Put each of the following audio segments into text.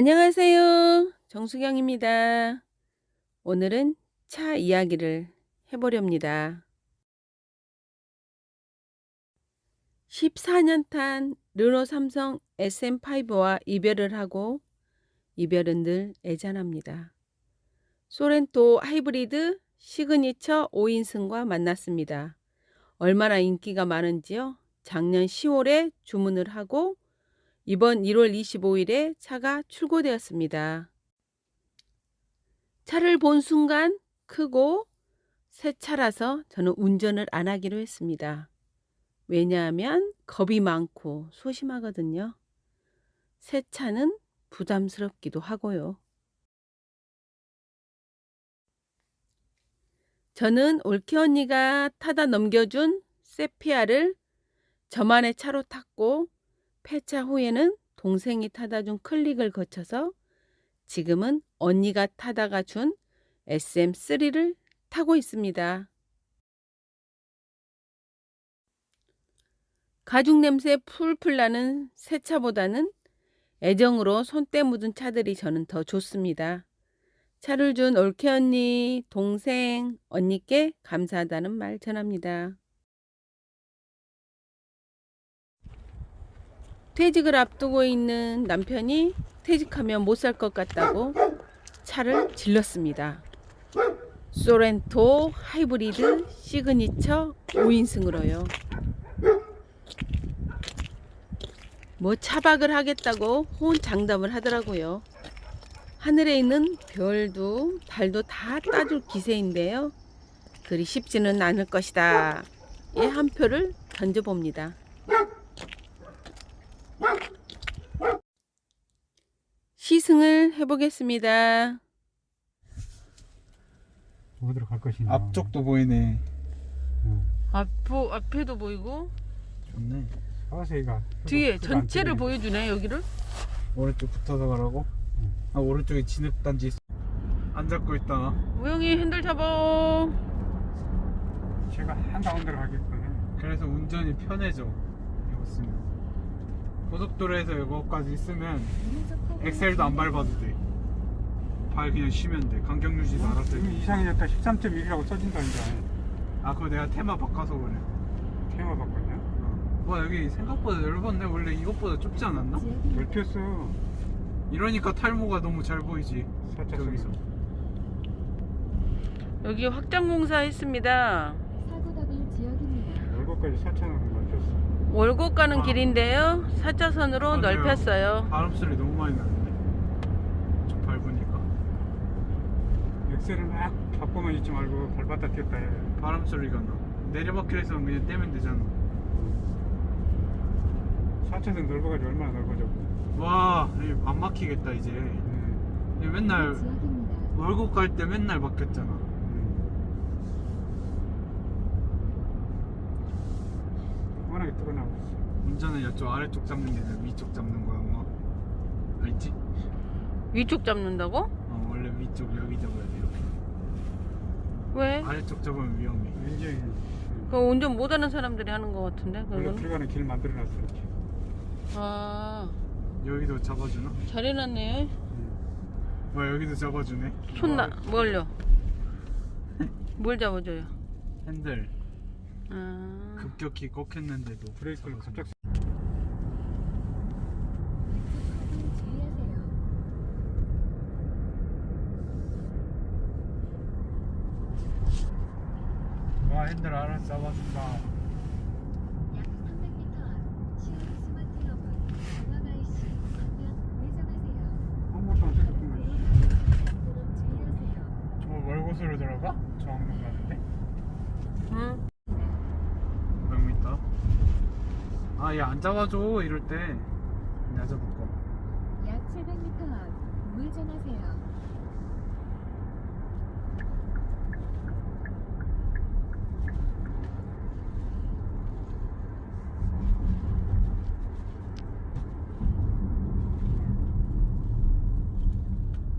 안녕하세요. 정수경입니다. 오늘은 차 이야기를 해보렵니다. 14년 탄 르노 삼성 SM5와 이별을 하고 이별은 늘 애잔합니다. 소렌토 하이브리드 시그니처 5인승과 만났습니다. 얼마나 인기가 많은지요? 작년 10월에 주문을 하고 이번 1월 25일에 차가 출고되었습니다. 차를 본 순간 크고 새 차라서 저는 운전을 안 하기로 했습니다. 왜냐하면 겁이 많고 소심하거든요. 새 차는 부담스럽기도 하고요. 저는 올케 언니가 타다 넘겨준 세피아를 저만의 차로 탔고 폐차 후에는 동생이 타다 준 클릭을 거쳐서 지금은 언니가 타다가 준 SM3를 타고 있습니다. 가죽 냄새 풀풀 나는 새 차보다는 애정으로 손때 묻은 차들이 저는 더 좋습니다. 차를 준 올케 언니, 동생, 언니께 감사하다는 말 전합니다. 퇴직을 앞두고 있는 남편이 퇴직하면 못 살 것 같다고 차를 질렀습니다. 소렌토 하이브리드 시그니처 5인승으로요. 뭐 차박을 하겠다고 호언장담을 하더라고요. 하늘에 있는 별도 달도 다 따줄 기세인데요. 그리 쉽지는 않을 것이다. 예, 한 표를 던져봅니다. 시승을 해보겠습니다. 어디로 갈 것이냐. 앞쪽도 보이네. 앞, 앞에도 보이고 좋네. 서세이가 뒤에 전체를 보여주네 여기를. 오른쪽 붙어서 가라고? 아 오른쪽에 진흙 단지 있어. 안 잡고 있다. 우영이 핸들 잡아. 제가 한 가운데로 가겠거든. 그래서 운전이 편해져. 이거 쓰면. 고속도로에서 이거까지 있으면 엑셀도 안 밟아도 돼. 발 그냥 쉬면 돼. 간격 유지도 알아서 해. 지금 이상해졌다. 13.1이라고 써진다니까. 아 그거 내가 테마 바꿔서 그래. 테마 바꿨냐? 어. 와 여기 생각보다 넓었네. 원래 이것보다 좁지 않았나? 넓혔어. 이러니까 탈모가 너무 잘 보이지. 살짝 저기서. 여기 확장 공사 했습니다. 사고답일 지역입니다. 4천원을 넓혔어. 월곡 가는 아. 길인데요. 4차선으로 맞아요. 넓혔어요. 바람 소리 너무 많이 나는데. 좀 밟으니까. 엑셀을 막 바꾸만 있지 말고 밟았다 뛰었다 해. 바람 소리가 나. 내리막길에서는 그냥 떼면 되잖아. 4차선 넓어가지고 얼마나 넓어져. 와, 이안 막히겠다 이제. 음, 이제 맨날. 월급 갈때 맨날 막혔잖아. 음. 워낙에 뚫어나고 있어. 운전은 이쪽 아래쪽 잡는 게 아니라 위쪽 잡는 거야, 엄마. 알지? 위쪽 잡는다고? 어, 원래 위쪽 여기 잡아야 돼 이렇게. 왜? 아래쪽 잡으면 위험해. 왠지 그 운전 못하는 사람들이 하는 것 같은데 원래 그거는. 들어가는 길 만들어놨어 이렇게. 아 여기도 잡아주나? 잘해놨네. 음. 와 여기도 잡아주네. 손나 뭘요? 뭘 잡아줘요? 핸들 아, 급격히 꺾였는데도 브레이크를 가동 주의하세요. 와 핸들 알아서 잡아준다. 약 300m 앞 시흥 스마트 러브 강화 IC 방면 우회전하세요. 아무것도 안 생겼구만. 도로 주의하세요. 저 월곳으로 들어가? 저 항로 가는데? 응? 너무 있다. 아, 얘안 잡아줘, 이럴 때. 내가 잡을 거. 약 700m 앞 우회전하세요.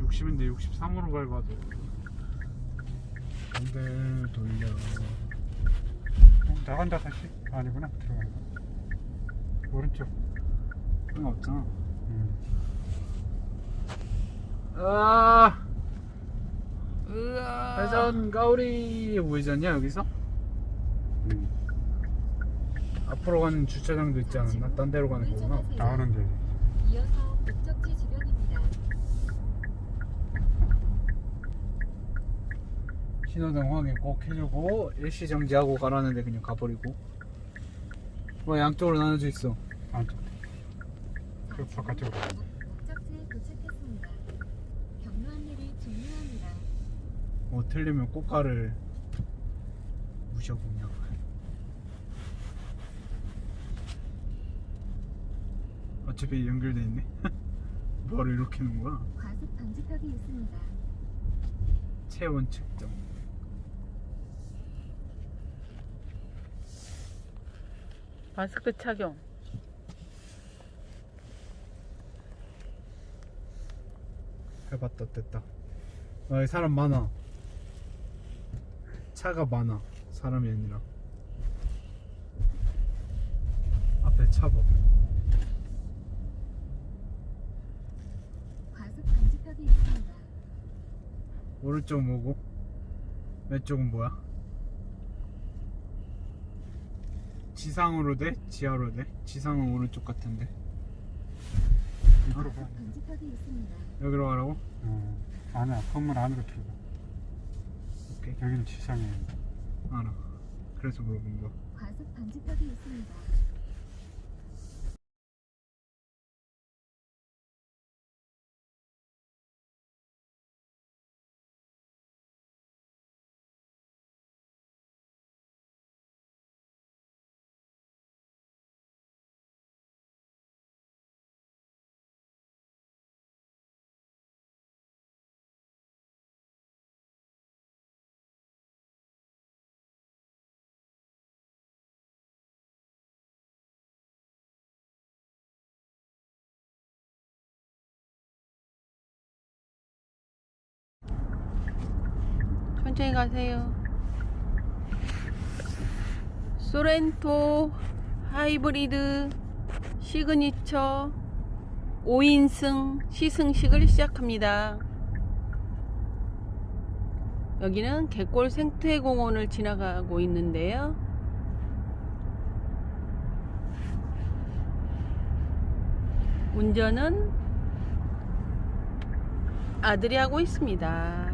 육 60인데 63으로 밟아도. 핸들 돌려. 어, 나간다 다시. 아니구나 들어간다. 오른쪽. 상관없잖아. 음. 아 으아. 회전 가오리 우회전이야 여기서? 음, 앞으로 가는 주차장도 있지 않았나? 딴 데로 가는 거구나 나오는 데 이어서 목적지 주변입니다. 신호등 확인 꼭 해주고 일시 정지하고 가라는데 그냥 가버리고 뭐 양쪽으로 나눠져 있어 안쪽 그 바깥쪽으로 목적지에 도착했습니다. 경로 안내를 종료합니다. 뭐 틀리면 꽃가를 무셔보냐 어차피 연결돼 있네 뭐를 이렇게 놓은 거야 과속 방지턱이 있습니다. 체온 측정 마스크 착용. 해봤다 됐다 아, 여기 사람 많아 차가 많아 사람이 아니라 앞에 차 봐. 과속 방지턱이 있습니다. 오른쪽 뭐고 왼쪽은 뭐야? 지상으로 돼? 지하로 돼? 지상은 오른쪽 같은데 가 있습니다. 여기로 가라고? 어, 안에 건물 안으로 들어가 오케이 여기는 지상이에요 알아 그래서 물어본 거 과속 방지턱이 있습니다. 천천히 가세요. 소렌토 하이브리드 시그니처 5인승 시승식을 시작합니다. 여기는 갯골 생태공원을 지나가고 있는데요. 운전은 아들이 하고 있습니다.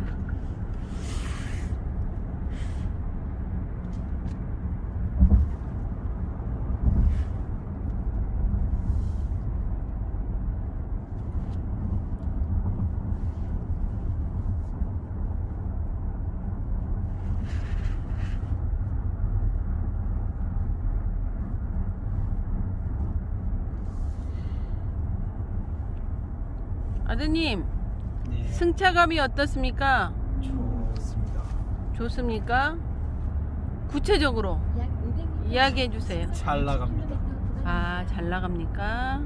아드님, 네 승차감이 어떻습니까? 좋습니다 좋습니까? 구체적으로 약 500m 이야기해 주세요. 잘 나갑니다. 아, 잘 나갑니까?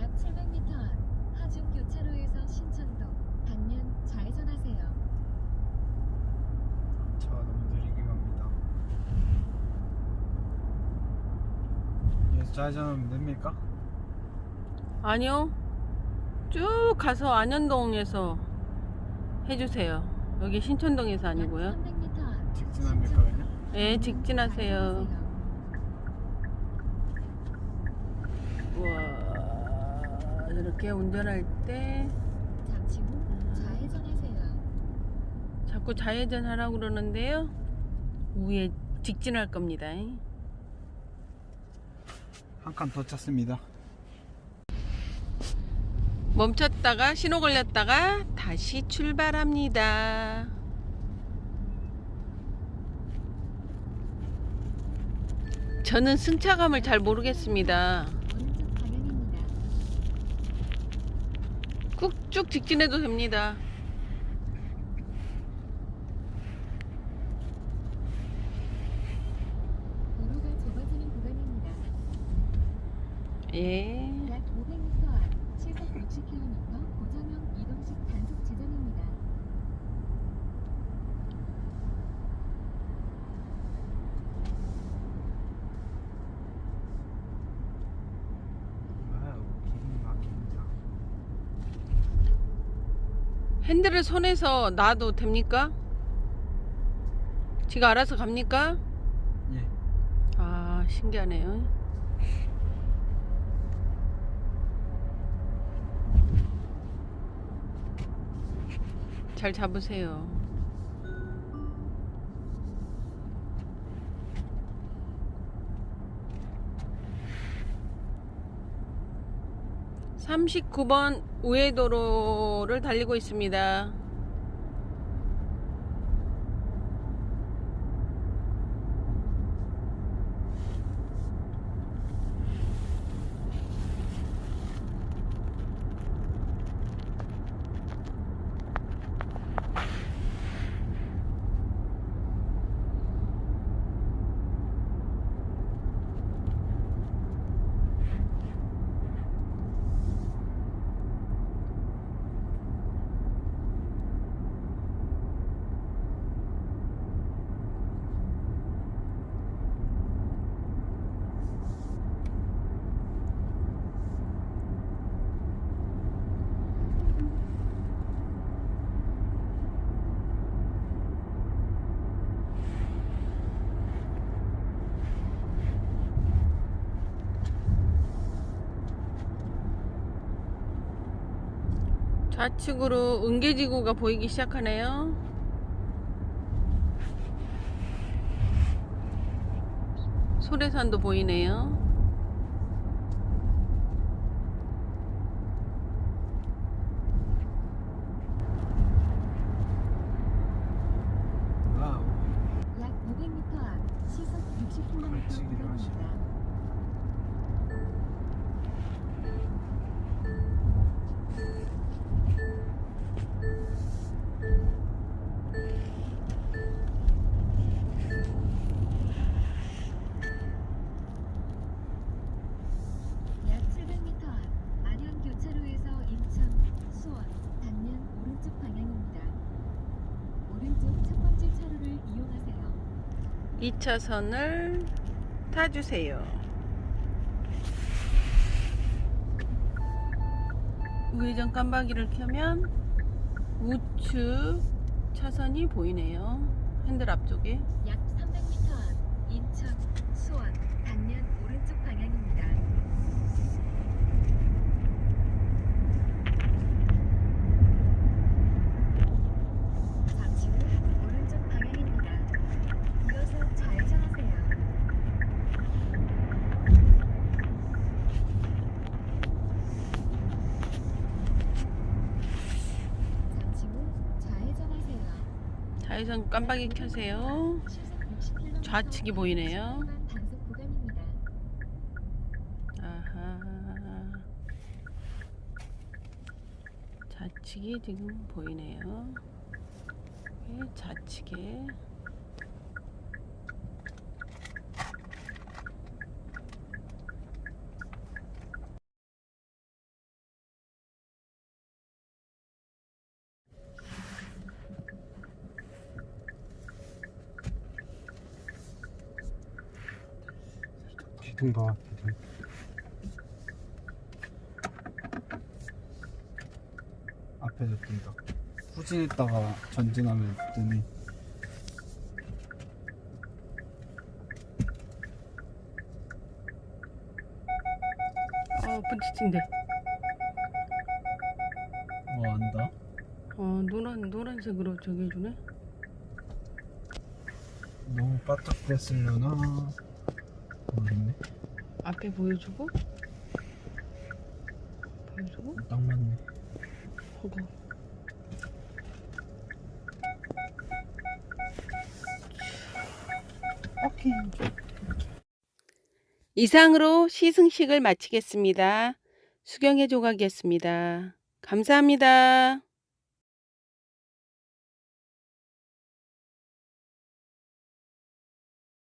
약 700m 앞 하중 교차로에서 신천동 반면 좌회전하세요. 차 너무 느리게 갑니다 여기서 좌회전하면 됩니까? 아니요. 쭉 가서 안현동에서 해주세요. 여기 신천동에서 아니고요. 약 300m 앞 직진합니까 그냥? 예, 직진하세요. 우와, 이렇게 운전할 때 잠시 후 좌회전하세요. 자꾸 좌회전 하라고 그러는데요. 위에 직진할 겁니다. 한 칸 더 찼습니다 멈췄다가 신호 걸렸다가 다시 출발합니다. 저는 승차감을 잘 모르겠습니다. 오른쪽 방향입니다. 꾹쭉 직진해도 됩니다. 도로가 좁아지는 구간입니다. 예. 약 500m 앞 시속 60km 고정형 이동식 단속 지점입니다. 와우 기분 막힙니다 핸들을 손에서 놔도 됩니까? 지가 알아서 갑니까? 예 아, 신기하네요. 잘 잡으세요. 삼십구 번 우회도로를 달리고 있습니다. 좌측으로 은계지구가 보이기 시작하네요. 소래산도 보이네요. 와우 약 500m 앞 시속 60km 걸치기를 하시네. 구간입니다. 약 700m 앞 안현 교차로에서 인천, 수원, 단면 오른쪽 방향입니다. 오른쪽 첫 번째 차로를 이용하세요. 2차선을 타주세요. 우회전 깜빡이를 켜면 우측 차선이 보이네요. 핸들 앞쪽에. 약 300m 앞 인천, 수원, 단면 오른쪽 방향입니다. 잠시 후 오른쪽 방향입니다. 이어서 좌회전하세요. 잠시 후 좌회전하세요. 좌회전 깜빡이 켜세요. 좌측이 보이네요. 아하. 좌측이 지금 보이네요. 네, 좌측에. 기둥 봐 기둥 앞에서 뜬다. 후진했다가 전진하면 뜨니. 어, 부딪힌대. 뭐 안다? 어, 노란, 노란색으로 저기 해주네. 너무 바짝 됐으려나? 모르겠네 앞에 보여주고. 보여주고. 딱 맞네 허거. 오케이 이상으로 시승식을 마치겠습니다. 수경의 조각이었습니다. 감사합니다.